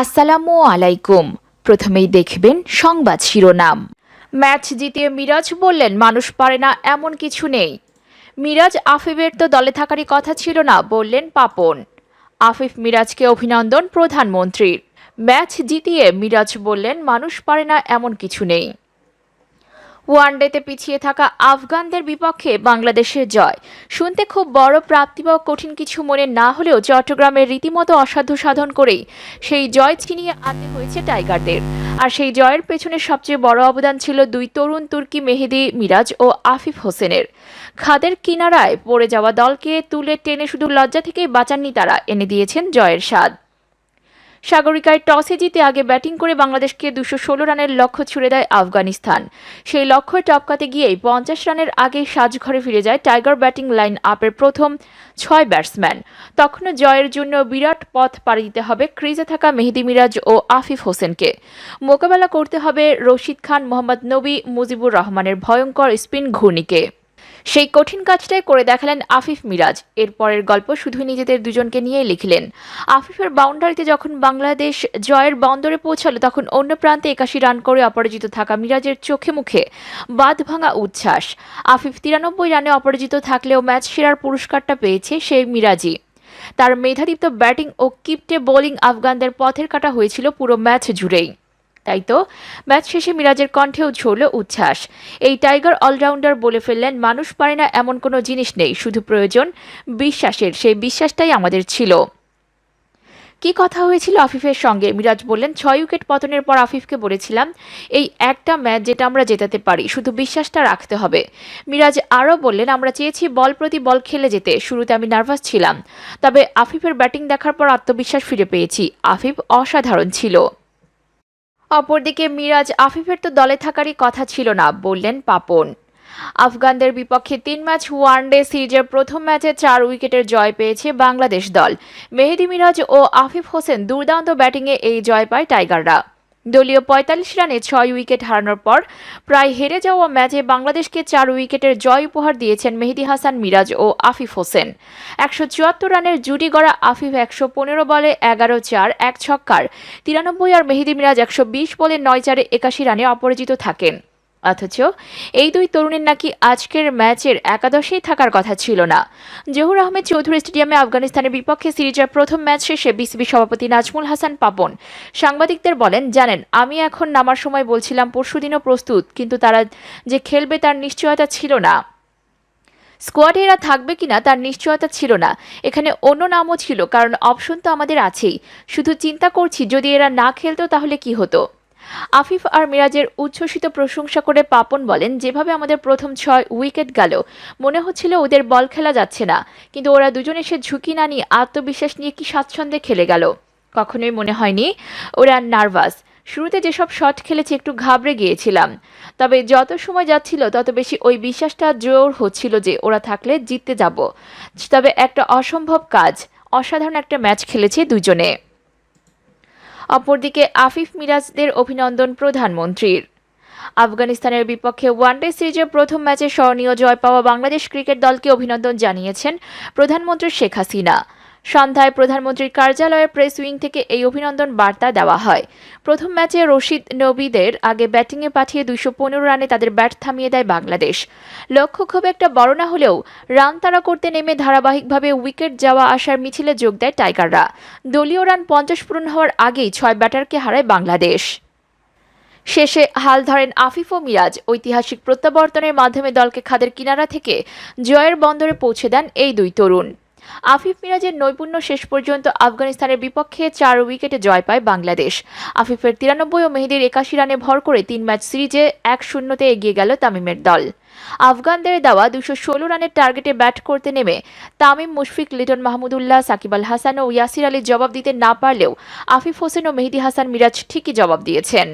আসসালামু আলাইকুম। প্রথমেই দেখবেন সংবাদ শিরোনাম। ম্যাচ জিতিয়ে মিরাজ বললেন, মানুষ পারে না, এমন কিছু নেই। মিরাজ আফিফের তো দলে থাকারই কথা ছিল না, বললেন পাপন। আফিফ মিরাজকে অভিনন্দন প্রধানমন্ত্রীর। ম্যাচ জিতিয়ে মিরাজ বললেন, মানুষ পারে না, এমন কিছু নেই। ওয়ানডেতে পিছিয়ে থাকা আফগানদের বিপক্ষে বাংলাদেশের জয়। শুনতে খুব বড় প্রাপ্তি বা কঠিন কিছু মনে না হলেও চট্টগ্রামের রীতিমতো অসাধ্য সাধন করেই সেই জয় ছিনিয়ে আনতে হয়েছে টাইগারদের। আর সেই জয়ের পেছনে সবচেয়ে বড় অবদান ছিল দুই তরুণ তুর্কি মেহেদি মিরাজ ও আফিফ হোসেনের। খাদের কিনারায় পড়ে যাওয়া দলকে তুলে টেনে শুধু লজ্জা থেকেই বাঁচাননি তারা, এনে দিয়েছেন জয়ের স্বাদ। সাগরিকায় টসে জিতে আগে ব্যাটিং করে বাংলাদেশকে দুশো ষোলো রানের লক্ষ্য ছুড়ে দেয় আফগানিস্তান। সেই লক্ষ্য টপকাতে গিয়েই পঞ্চাশ রানের আগে সাজঘরে ফিরে যায় টাইগার ব্যাটিং লাইন আপের প্রথম ছয় ব্যাটসম্যান। তখনও জয়ের জন্য বিরাট পথ পাড়ি দিতে হবে ক্রিজে থাকা মেহেদি মিরাজ ও আফিফ হোসেনকে। মোকাবেলা করতে হবে রশিদ খান, মোহাম্মদ নবী, মুজিবুর রহমানের ভয়ঙ্কর স্পিন ঘূর্ণিকে। সেই কঠিন কাজটাই করে দেখালেন আফিফ মিরাজ। এরপরের গল্প শুধুই নিজেদের দুজনকে নিয়েই লিখলেন। আফিফের বাউন্ডারিতে যখন বাংলাদেশ জয়ের বন্দরে পৌঁছালো, তখন অন্য প্রান্তে একাশি রান করে অপরাজিত থাকা মিরাজের চোখে মুখে বাঁধ ভাঙা উচ্ছ্বাস। আফিফ তিরানব্বই রানে অপরাজিত থাকলেও ম্যাচ সেরার পুরস্কারটা পেয়েছে সেই মিরাজই। তার মেধাদীপ্ত ব্যাটিং ও কিপটে বোলিং আফগানদের পথের কাটা হয়েছিল পুরো ম্যাচ জুড়েই। তাই তো? ম্যাচ শেষে মিরাজের কণ্ঠেও ঝরল উচ্ছ্বাস। এই টাইগার অলরাউন্ডার বলে ফেললেন, মানুষ পারে না এমন কোনো জিনিস নেই, শুধু প্রয়োজন বিশ্বাসের। সেই বিশ্বাসটাই আমাদের ছিল। কি কথা হয়েছিল আফিফের সঙ্গে? মিরাজ বললেন, ছয় উইকেট পতনের পর আফিফকে বলেছিলাম, এই একটা ম্যাচ যেটা আমরা জেতাতে পারি, শুধু বিশ্বাসটা রাখতে হবে। মিরাজ আরও বললেন, আমরা চেয়েছি বল প্রতি বল খেলে যেতে, শুরুতে আমি নার্ভাস ছিলাম। তবে আফিফের ব্যাটিং দেখার পর আত্মবিশ্বাস ফিরে পেয়েছি। আফিফ অসাধারণ ছিল। অপরদিকে মিরাজ আফিফের তো দলে থাকারই কথা ছিল না, বললেন পাপন। আফগানদের বিপক্ষে তিন ম্যাচ ওয়ান ডে সিরিজের প্রথম ম্যাচে চার উইকেটের জয় পেয়েছে বাংলাদেশ দল। মেহেদি মিরাজ ও আফিফ হোসেন দুর্দান্ত ব্যাটিংয়ে এই জয় পায় টাইগাররা। দলীয় পঁয়তাল্লিশ রানে ছয় উইকেট হারানোর পর প্রায় হেরে যাওয়া ম্যাচে বাংলাদেশকে চার উইকেটের জয় উপহার দিয়েছেন মেহেদি হাসান, মিরাজ ও আফিফ হোসেন। একশো চুয়াত্তর রানের জুটি গড়া আফিফ একশো পনেরো বলে এগারো চার, এক ছক্কার। তিরানব্বই আর মেহেদি মিরাজ একশো বিশ বলে নয় চারে একাশি রানে অপরাজিত থাকেন। অথচ এই দুই তরুণের নাকি আজকের ম্যাচের একাদশেই থাকার কথা ছিল না। জহুর আহমেদ চৌধুরী স্টেডিয়ামে আফগানিস্তানের বিপক্ষে সিরিজের প্রথম ম্যাচ শেষে বিসিবি সভাপতি নাজমুল হাসান পাপন। সাংবাদিকদের বলেন, জানেন, আমি এখন নামার সময় বলছিলাম পরশুদিনও প্রস্তুত, কিন্তু তারা যে খেলবে তার নিশ্চয়তা ছিল না। স্কোয়াডে এরা থাকবে কিনা তার নিশ্চয়তা ছিল না। এখানে অন্য নামও ছিল, কারণ অপশন তো আমাদের আছেই। শুধু চিন্তা করছি, যদি এরা না খেলতো তাহলে কি হতো? আফিফ আর মিরাজের উচ্ছ্বসিত প্রশংসা করে পাপন বলেন, যেভাবে আমাদের প্রথম ছয় উইকেট গেল, মনে হচ্ছিল ওদের বল খেলা যাচ্ছে না, কিন্তু ওরা দুজন এসে ঝুঁকি না নিয়ে আত্মবিশ্বাস নিয়ে কি স্বাচ্ছন্দ্যে খেলে গেল। কখনোই মনে হয়নি ওরা নার্ভাস। শুরুতে যেসব শট খেলেছি একটু ঘাবড়ে গিয়েছিলাম, তবে যত সময় যাচ্ছিল, তত বেশি ওই বিশ্বাসটা জোর হচ্ছিল যে ওরা থাকলে জিততে যাব। তবে একটা অসম্ভব কাজ, অসাধারণ একটা ম্যাচ খেলেছে দুজনে। অপরদিকে আফিফ মিরাজদের অভিনন্দন প্রধানমন্ত্রীর। আফগানিস্তানের বিপক্ষে ওয়ানডে সিরিজের প্রথম ম্যাচে স্মরণীয় জয় পাওয়া বাংলাদেশ ক্রিকেট দলকে অভিনন্দন জানিয়েছেন প্রধানমন্ত্রী শেখ হাসিনা। সন্ধ্যায় প্রধানমন্ত্রীর কার্যালয়ের প্রেস উইং থেকে এই অভিনন্দন বার্তা দেওয়া হয়। প্রথম ম্যাচে রশিদ নবীদের আগে ব্যাটিংয়ে পাঠিয়ে দুইশো পনেরো রানে তাদের ব্যাট থামিয়ে দেয় বাংলাদেশ। লক্ষ্য খুব একটা বড় না হলেও রান তাড়া করতে নেমে ধারাবাহিকভাবে উইকেট যাওয়া আসার মিছিলে যোগ দেয় টাইগাররা। দলীয় রান পঞ্চাশ পূরণ হওয়ার আগেই ছয় ব্যাটারকে হারায় বাংলাদেশ। শেষে হাল ধরেন আফিফ ও মিরাজ। ঐতিহাসিক প্রত্যাবর্তনের মাধ্যমে দলকে খাদের কিনারা থেকে জয়ের বন্দরে পৌঁছে দেন এই দুই তরুণ। আফিফ মিরাজের নৈপুণ্য শেষ পর্যন্ত আফগানিস্তানের বিপক্ষে চার উইকেটে জয় পায় বাংলাদেশ। আফিফের তিরানব্বই ও মেহেদির একাশি রানে ভর করে তিন ম্যাচ সিরিজে এক শূন্যতে এগিয়ে গেল তামিমের দল। আফগানদের দেওয়া দুশো ষোলো রানের টার্গেটে ব্যাট করতে নেমে তামিম, মুশফিক, লিটন মাহমুদুল্লাহ, সাকিব আল হাসান ও ইয়াসির আলী জবাব দিতে না পারলেও আফিফ হোসেন ও মেহেদি হাসান মিরাজ ঠিকই জবাব দিয়েছেন।